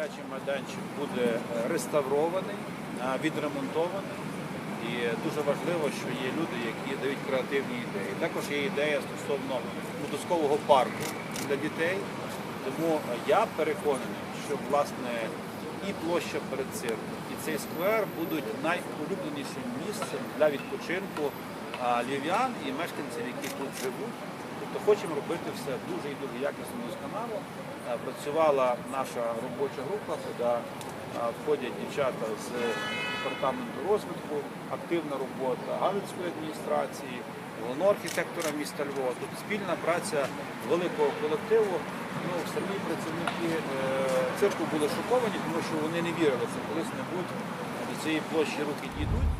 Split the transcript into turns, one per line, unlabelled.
Дитячий майданчик буде е, реставрований, е, відремонтований. І дуже важливо, що є люди, які дають креативні ідеї. Також є ідея стосовно мотузкового парку для дітей. Тому е, я переконаний, що власне і площа перед цирком, і цей сквер будуть найулюбленішим місцем для відпочинку а, львів'ян і мешканців, які тут живуть. Тобто хочемо робити все дуже і дуже якісно досконало. Е, Працювала наша робоча група, куди е, входять дівчата з департаменту розвитку, активна робота Галицької адміністрації, головного архітектора міста Львова. Тут спільна праця великого колективу. Ну, самі працівники е, цирку були шоковані, тому що вони не вірили, що колись-небудь до цієї площі руки дійдуть.